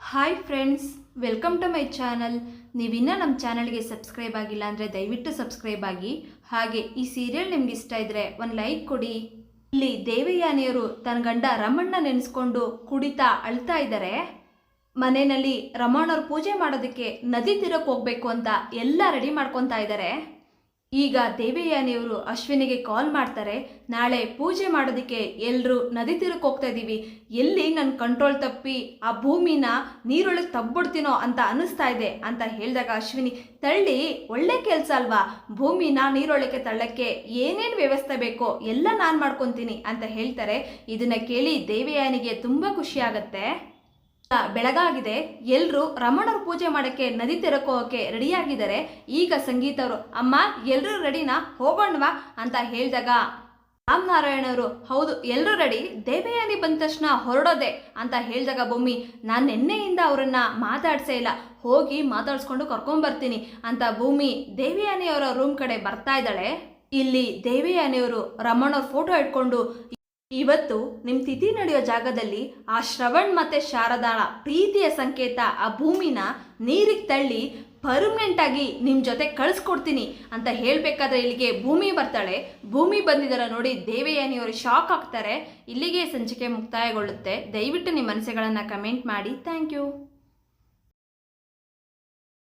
Hi friends welcome to my channel ನೀವಿನ್ನೂ ನಮ್ಮ ಚಾನಲ್ಗೆ ಸಬ್ಸ್ಕ್ರೈಬ್ ಆಗಿಲ್ಲ ಅಂದರೆ ದಯವಿಟ್ಟು ಸಬ್ಸ್ಕ್ರೈಬ್ ಆಗಿ. ಹಾಗೆ ಈ ಸೀರಿಯಲ್ ನಿಮ್ಗೆ ಇಷ್ಟ ಇದ್ದರೆ ಒಂದು ಲೈಕ್ ಕೊಡಿ. ಇಲ್ಲಿ ದೇವಯಾನಿಯವರು ತನ್ನ ಗಂಡ ರಮಣ್ಣ ನೆನೆಸ್ಕೊಂಡು ಕುಡಿತಾ ಅಳ್ತಾ ಇದ್ದಾರೆ. ಮನೆಯಲ್ಲಿ ರಮಣ್ಣವ್ರು ಪೂಜೆ ಮಾಡೋದಕ್ಕೆ ನದಿ ತೀರಕ್ಕೆ ಹೋಗ್ಬೇಕು ಅಂತ ಎಲ್ಲ ರೆಡಿ ಮಾಡ್ಕೊತಾ ಇದ್ದಾರೆ. ಈಗ ದೇವಯ್ಯನೆಯವರು ಅಶ್ವಿನಿಗೆ ಕಾಲ್ ಮಾಡ್ತಾರೆ, ನಾಳೆ ಪೂಜೆ ಮಾಡೋದಕ್ಕೆ ಎಲ್ಲರೂ ನದಿ ತೀರಕ್ಕೆ ಹೋಗ್ತಾ ಇದ್ದೀವಿ ಎಲ್ಲಿ ನನ್ನ ಕಂಟ್ರೋಲ್ ತಪ್ಪಿ ಆ ಭೂಮಿನ ನೀರೊಳಗೆ ತಬ್ಬಿಡ್ತೀನೋ ಅಂತ ಅನ್ನಿಸ್ತಾ ಇದೆ ಅಂತ ಹೇಳಿದಾಗ ಅಶ್ವಿನಿ, ತಳ್ಳಿ, ಒಳ್ಳೆ ಕೆಲಸ ಅಲ್ವಾ? ಭೂಮಿನ ನೀರೊಳಗೆ ತಳ್ಳಕ್ಕೆ ಏನೇನು ವ್ಯವಸ್ಥೆ ಬೇಕೋ ಎಲ್ಲ ನಾನು ಮಾಡ್ಕೊತೀನಿ ಅಂತ ಹೇಳ್ತಾರೆ. ಇದನ್ನ ಕೇಳಿ ದೇವಯಾನಿಗೆ ತುಂಬ ಖುಷಿ ಬೆಳಗಾಗಿದೆ. ಎಲ್ಲರೂ ರಮಣರ ಪೂಜೆ ಮಾಡಕ್ಕೆ ನದಿ ತೆರಕೋಕೆ ರೆಡಿಯಾಗಿದ್ದಾರೆ. ಈಗ ಸಂಗೀತ ಅವರು ಅಮ್ಮ ಎಲ್ಲರೂ ರೆಡಿನಾ? ಹೋಗೋಣವಾ? ಅಂತ ಹೇಳಿದಾಗ ರಾಮನಾರಾಯಣವರು ಹೌದು ಎಲ್ಲರೂ ರೆಡಿ. ದೇವಯಾನಿ ಬಂದ ತಕ್ಷಣ ಹೊರಡೋದೆ. ಅಂತ ಹೇಳಿದಾಗ ಭೂಮಿ ನಾನು ನಿನ್ನೆಯಿಂದ ಅವರನ್ನ ಮಾತಾಡ್ಸೇ ಇಲ್ಲ. ಹೋಗಿ ಮಾತಾಡ್ಸ್ಕೊಂಡು ಕರ್ಕೊಂಬರ್ತೀನಿ. ಅಂತ ಭೂಮಿ, ದೇವಯಾನಿಯವರ ರೂಮ್ ಕಡೆ ಬರ್ತಾ ಇದ್ದಾಳೆ. ಇಲ್ಲಿ ದೇವಯಾನಿಯವರು ರಮಣರ ಫೋಟೋ ಇಟ್ಕೊಂಡು ಇವತ್ತು ನಿಮ್ಮ ತಿಥಿ ನಡೆಯೋ ಜಾಗದಲ್ಲಿ ಆ ಶ್ರವಣ್ ಮತ್ತೆ ಶಾರದಾಳ ಪ್ರೀತಿಯ ಸಂಕೇತ ಆ ಭೂಮಿನ ನೀರಿಗೆ ತಳ್ಳಿ ಪರ್ಮನೆಂಟ್ ಆಗಿ ನಿಮ್ಮ ಜೊತೆ ಕಳಿಸ್ಕೊಡ್ತೀನಿ ಅಂತ ಹೇಳಬೇಕಾದ್ರೆ ಇಲ್ಲಿಗೆ ಭೂಮಿ ಬರ್ತಾಳೆ. ಭೂಮಿ ಬಂದಿದ್ದರ ನೋಡಿ ದೇವಯಾನಿಯವರು ಶಾಕ್ ಆಗ್ತಾರೆ. ಇಲ್ಲಿಗೆ ಸಂಚಿಕೆ ಮುಕ್ತಾಯಗೊಳ್ಳುತ್ತೆ. ದಯವಿಟ್ಟು ನಿಮ್ಮ ಮನಸ್ಸುಗಳನ್ನು ಕಮೆಂಟ್ ಮಾಡಿ. Thank you